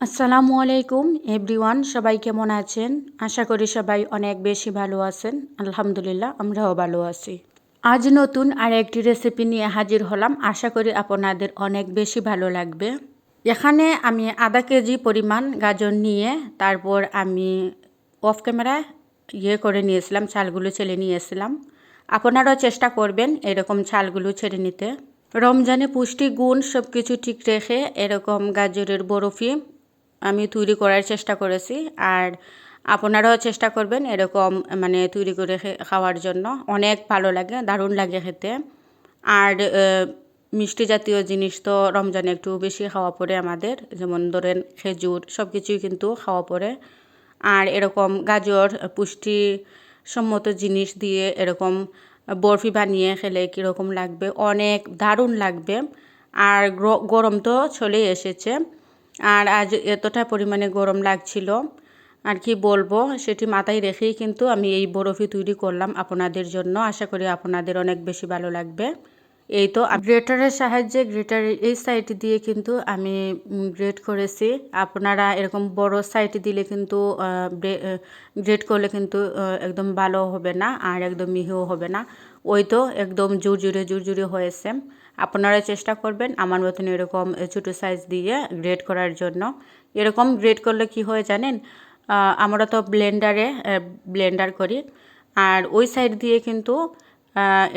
আসসালামু আলাইকুম, এভরিওয়ান, সবাই কেমন আছেন? আশা করি সবাই অনেক বেশি ভালো আছেন। আলহামদুলিল্লাহ, আমরাও ভালো আছি। আজ নতুন আর একটি রেসিপি নিয়ে হাজির হলাম। আশা করি আপনাদের অনেক বেশি ভালো লাগবে। এখানে আমি আধা কেজি পরিমাণ গাজর নিয়ে তারপর আমি অফ ক্যামেরায় ইয়ে করে নিয়েছিলাম চালগুলো ছেলে নিয়েছিলাম। আপনারাও চেষ্টা করবেন এরকম চালগুলো ছেড়ে নিতে। রমজানে পুষ্টি গুণ সব কিছু ঠিক রেখে এরকম গাজরের বরফি আমি তৈরি করার চেষ্টা করেছি। আর আপনারাও চেষ্টা করবেন এরকম মানে তৈরি করে খাওয়ার জন্য। অনেক ভালো লাগে, দারুণ লাগে খেতে। আর মিষ্টি জাতীয় জিনিস তো রমজানে একটু বেশি খাওয়া পড়ে আমাদের। যেমন ধরেন খেজুর সব কিছুই কিন্তু খাওয়া পড়ে। আর এরকম গাজর, পুষ্টি সম্মত জিনিস দিয়ে এরকম বরফি বানিয়ে খেলে কীরকম লাগবে? অনেক দারুণ লাগবে। আর গরম তো চলেই এসেছে। আর আজ এতটা পরিমাণে গরম লাগছিল। আর কি বলব, সেটি মাথায় রেখেই কিন্তু আমি এই বরফি তৈরি করলাম আপনাদের জন্য। আশা করি আপনাদের অনেক বেশি ভালো লাগবে। এই তো গ্রেটারের সাহায্যে গ্রেটার এই সাইড দিয়ে কিন্তু আমি গ্রেট করেছি। আপনারা এরকম বড় সাইড দিলে কিন্তু গ্রেট করলে কিন্তু একদম ভালো হবে না আর একদম মিহিও হবে না। ওই তো একদম জোর জুড়ে জোর জুড়ে হয়েছে। আপনারা চেষ্টা করবেন আমার মতন এরকম ছোটো সাইজ দিয়ে গ্রেড করার জন্য। এরকম গ্রেড করলে কি হয় জানেন? আমরা তো ব্লেন্ডারে ব্লেন্ডার করি। আর ওই সাইড দিয়ে কিন্তু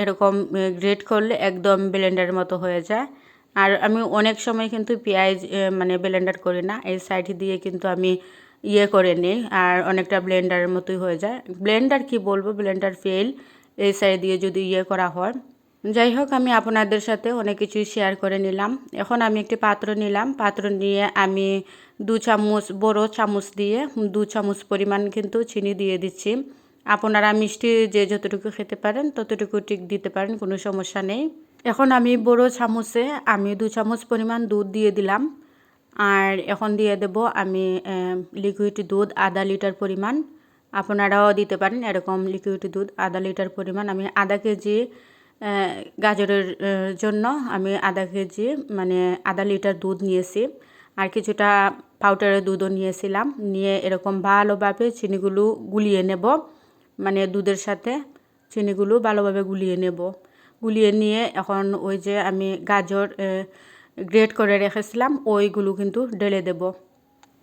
এরকম গ্রেড করলে একদম ব্লেন্ডারের মতো হয়ে যায়। আর আমি অনেক সময় কিন্তু পেঁয়াজ মানে ব্লেন্ডার করি না। এই সাইড দিয়ে কিন্তু আমি ইয়ে করে নিই, আর অনেকটা ব্লেন্ডারের মতোই হয়ে যায়। ব্লেন্ডার কি বলব? ব্লেন্ডার ফেল এই সাইড দিয়ে যদি ইয়ে করা হয়। যাই হোক, আমি আপনাদের সাথে অনেক কিছুই শেয়ার করে নিলাম। এখন আমি একটি পাত্র নিলাম। পাত্র নিয়ে আমি দু চামচ, বড় চামচ দিয়ে দু চামচ পরিমাণ কিন্তু চিনি দিয়ে দিচ্ছি। আপনারা মিষ্টি যে যতটুকু খেতে পারেন, ততটুকু ঠিক দিতে পারেন, কোনো সমস্যা নেই। এখন আমি বড় চামচে, আমি দু চামচ পরিমাণ দুধ দিয়ে দিলাম। আর এখন দিয়ে দেব আমি লিকুইড দুধ আধা লিটার পরিমাণ। আপনারাও দিতে পারেন এরকম লিকুইড দুধ আধা লিটার পরিমাণ। আমি আধা কেজি গাজরের জন্য আমি আধা কেজি মানে আধা লিটার দুধ নিয়েছি। আর কিছুটা পাউডারের দুধও নিয়েছিলাম। নিয়ে এরকম ভালোভাবে চিনিগুলো গুলিয়ে নেব। মানে দুধের সাথে চিনিগুলো ভালোভাবে গুলিয়ে নেব। গুলিয়ে নিয়ে এখন ওই যে আমি গাজর গ্রেট করে রেখেছিলাম, ওইগুলো কিন্তু ঢেলে দেব।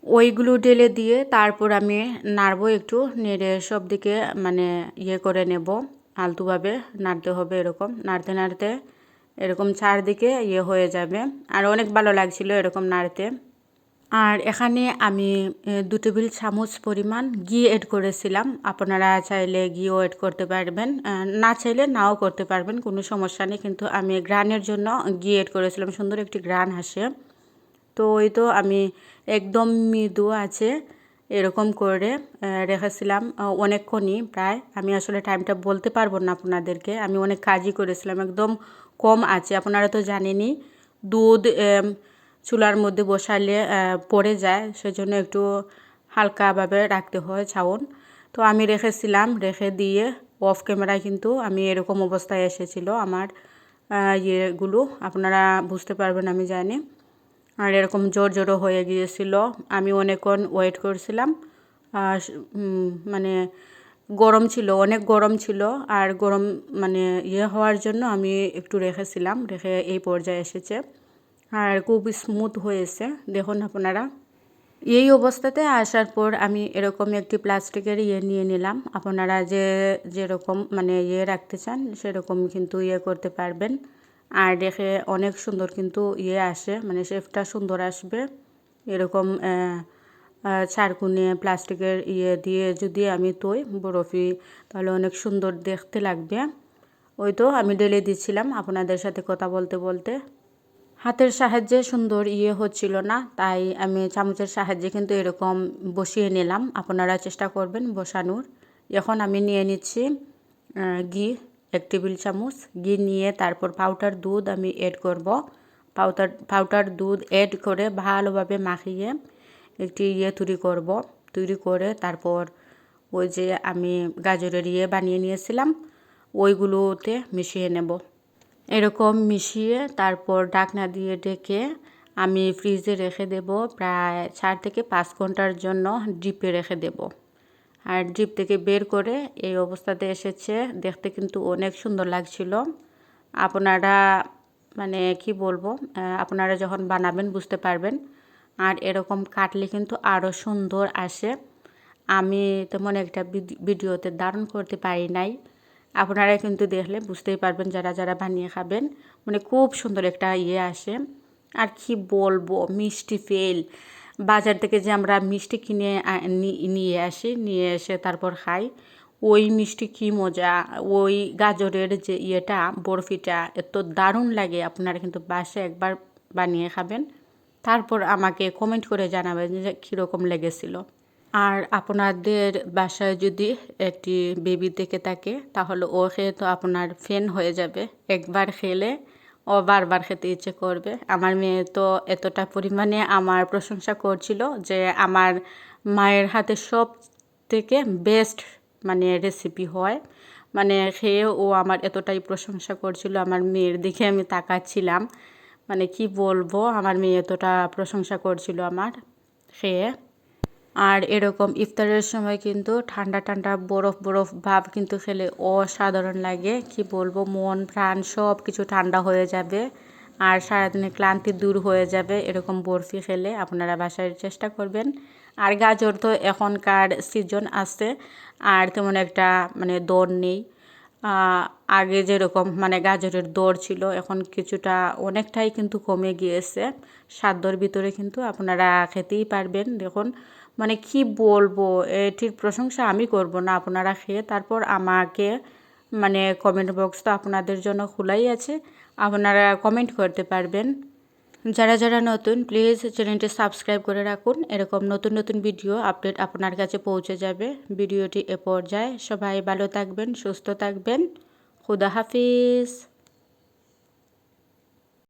ওইগুলো ঢেলে দিয়ে তারপর আমি নাড়বো একটু, নেড়ে সব দিকে মানে ইয়ে করে নেব। আলতুভাবে নাড়তে হবে এরকম। নাড়তে নাড়তে এরকম চারদিকে ইয়ে হয়ে যাবে। আর অনেক ভালো লাগছিল এরকম নাড়তে। আর এখানে আমি দু টেবিল চামচ পরিমাণ ঘি এড করেছিলাম। আপনারা চাইলে ঘিও এড করতে পারবেন। না চাইলে নাও করতে পারবেন, কোনো সমস্যা নেই। কিন্তু আমি গ্রানের জন্য ঘি এড করেছিলাম। সুন্দর একটি গ্রান আসে। তো ওই তো আমি একদম মৃদু আছে এরকম করে রেখেছিলাম অনেকক্ষণই প্রায়। আমি আসলে টাইমটা বলতে পারব না আপনাদেরকে। আমি অনেক কাজই করেছিলাম, একদম কম আছে। আপনারা তো জানেনই, দুধ চুলার মধ্যে বসালে পড়ে যায়। সেজন্য একটু হালকাভাবে রাখতে হয় ছাউন। তো আমি রেখেছিলাম, রেখে দিয়ে অফ ক্যামেরায় কিন্তু আমি এরকম অবস্থায় এসেছিল আমার ইয়েগুলো। আপনারা বুঝতে পারবেন, আমি জানি। আর এরকম জোর জোরও হয়ে গিয়েছিল। আমি অনেকক্ষণ ওয়েট করছিলাম। মানে গরম ছিল, অনেক গরম ছিল। আর গরম মানে ইয়ে হওয়ার জন্য আমি একটু রেখেছিলাম। রেখে এই পর্যায়ে এসেছে। আর খুব স্মুথ হয়েছে, দেখুন আপনারা। এই অবস্থাতে আসার পর আমি এরকম একটি প্লাস্টিকের ইয়ে নিয়ে নিলাম। আপনারা যে যেরকম মানে ইয়ে রাখতে চান, সেরকম কিন্তু ইয়ে করতে পারবেন। আর দেখে অনেক সুন্দর কিন্তু ইয়ে আসে মানে শেফটা সুন্দর আসবে। এরকম চারকুনে প্লাস্টিকের ইয়ে দিয়ে যদি আমি তৈ বরফি, তাহলে অনেক সুন্দর দেখতে লাগবে। ওই তো আমি ডেলে দিচ্ছিলাম আপনাদের সাথে কথা বলতে বলতে। হাতের সাহায্যে সুন্দর ইয়ে হচ্ছিল না, তাই আমি চামচের সাহায্যে কিন্তু এরকম বসিয়ে নিলাম। আপনারা চেষ্টা করবেন বসানোর। এখন আমি নিয়ে নিচ্ছি ঘি, এক টেবিল চামচ। ঘি নিয়ে তারপর পাউডার দুধ আমি এড করব। পাউডার পাউডার দুধ এড করে ভালোভাবে মাখিয়ে একটি ইয়ে তৈরি করব। তৈরি করে তারপর ওই যে আমি গাজরের ইয়ে বানিয়ে নিয়েছিলাম, ওইগুলোতে মিশিয়ে নেব। এরকম মিশিয়ে তারপর ডাকনা দিয়ে ডেকে আমি ফ্রিজে রেখে দেব। প্রায় চার থেকে পাঁচ ঘণ্টার জন্য ডিপে রেখে দেব। আর ডিপ থেকে বের করে এই অবস্থাতে এসেছে। দেখতে কিন্তু অনেক সুন্দর লাগছিল। আপনারা মানে কি বলব আপনারা যখন বানাবেন বুঝতে পারবেন। আর এরকম কাটলে কিন্তু আরও সুন্দর আসে। আমি তেমন একটা ভিডিওতে দারুণ করতে পারি নাই। আপনারা কিন্তু দেখলে বুঝতেই পারবেন যারা যারা বানিয়ে খাবেন। মানে খুব সুন্দর একটা ইয়ে আসে। আর কি বলব, মিষ্টি ফেল বাজার থেকে যে আমরা মিষ্টি কিনে নিয়ে আসি, নিয়ে এসে তারপর খাই। ওই মিষ্টি কি মজা! ওই গাজরের যে ইয়েটা, বরফিটা, এত দারুণ লাগে। আপনারা কিন্তু বাসে একবার বানিয়ে খাবেন। তারপর আমাকে কমেন্ট করে জানাবেন যে কীরকম লেগেছিল। আর আপনাদের বাসায় যদি একটি বেবি দেখে থাকে, তাহলে ও খেয়ে তো আপনার ফ্যান হয়ে যাবে। একবার খেলে ও বারবার খেতে ইচ্ছে করবে। আমার মেয়ে তো এতটা পরিমাণে আমার প্রশংসা করছিল যে আমার মায়ের হাতে সব থেকে বেস্ট মানে রেসিপি হয়। মানে খেয়ে ও আমার এতটাই প্রশংসা করছিল, আমার মেয়ের দিকে আমি তাকাচ্ছিলাম। মানে কি বলব, আমার মেয়ে এতটা প্রশংসা করছিল আমার খেয়ে। আর এরকম ইফতারের সময় কিন্তু ঠান্ডা ঠান্ডা বরফ বরফ ভাব কিন্তু খেলে অসাধারণ লাগে। কি বলব? মন, প্রাণ সব কিছু ঠান্ডা হয়ে যাবে আর সারাদিনের ক্লান্তি দূর হয়ে যাবে এরকম বরফি খেলে আপনারা বাসায় চেষ্টা করবেন। আর গাজর তো এখনকার সিজন আছে আর তেমন একটা মানে দর নেই। আগে যেরকম মানে গাজরের দর ছিল, এখন কিছুটা অনেকটাই কিন্তু কমে গিয়েছে। সাধ্যর ভিতরে কিন্তু আপনারা খেতেই পারবেন। দেখুন মানে কি বলব এটির প্রশংসা আমি করব না আপনারা খেয়ে। তারপর আমাকে মানে কমেন্ট বক্স তো আপনাদের জন্য খোলাই আছে। আপনারা কমেন্ট করতে পারবেন। যারা যারা নতুন প্লিজ চ্যানেলটি সাবস্ক্রাইব করে রাখুন। এরকম নতুন নতুন ভিডিও আপডেট আপনার কাছে পৌঁছে যাবে। ভিডিওটি এ পর্যায়ে। সবাই ভালো থাকবেন, সুস্থ থাকবেন। খুদা হাফিজ।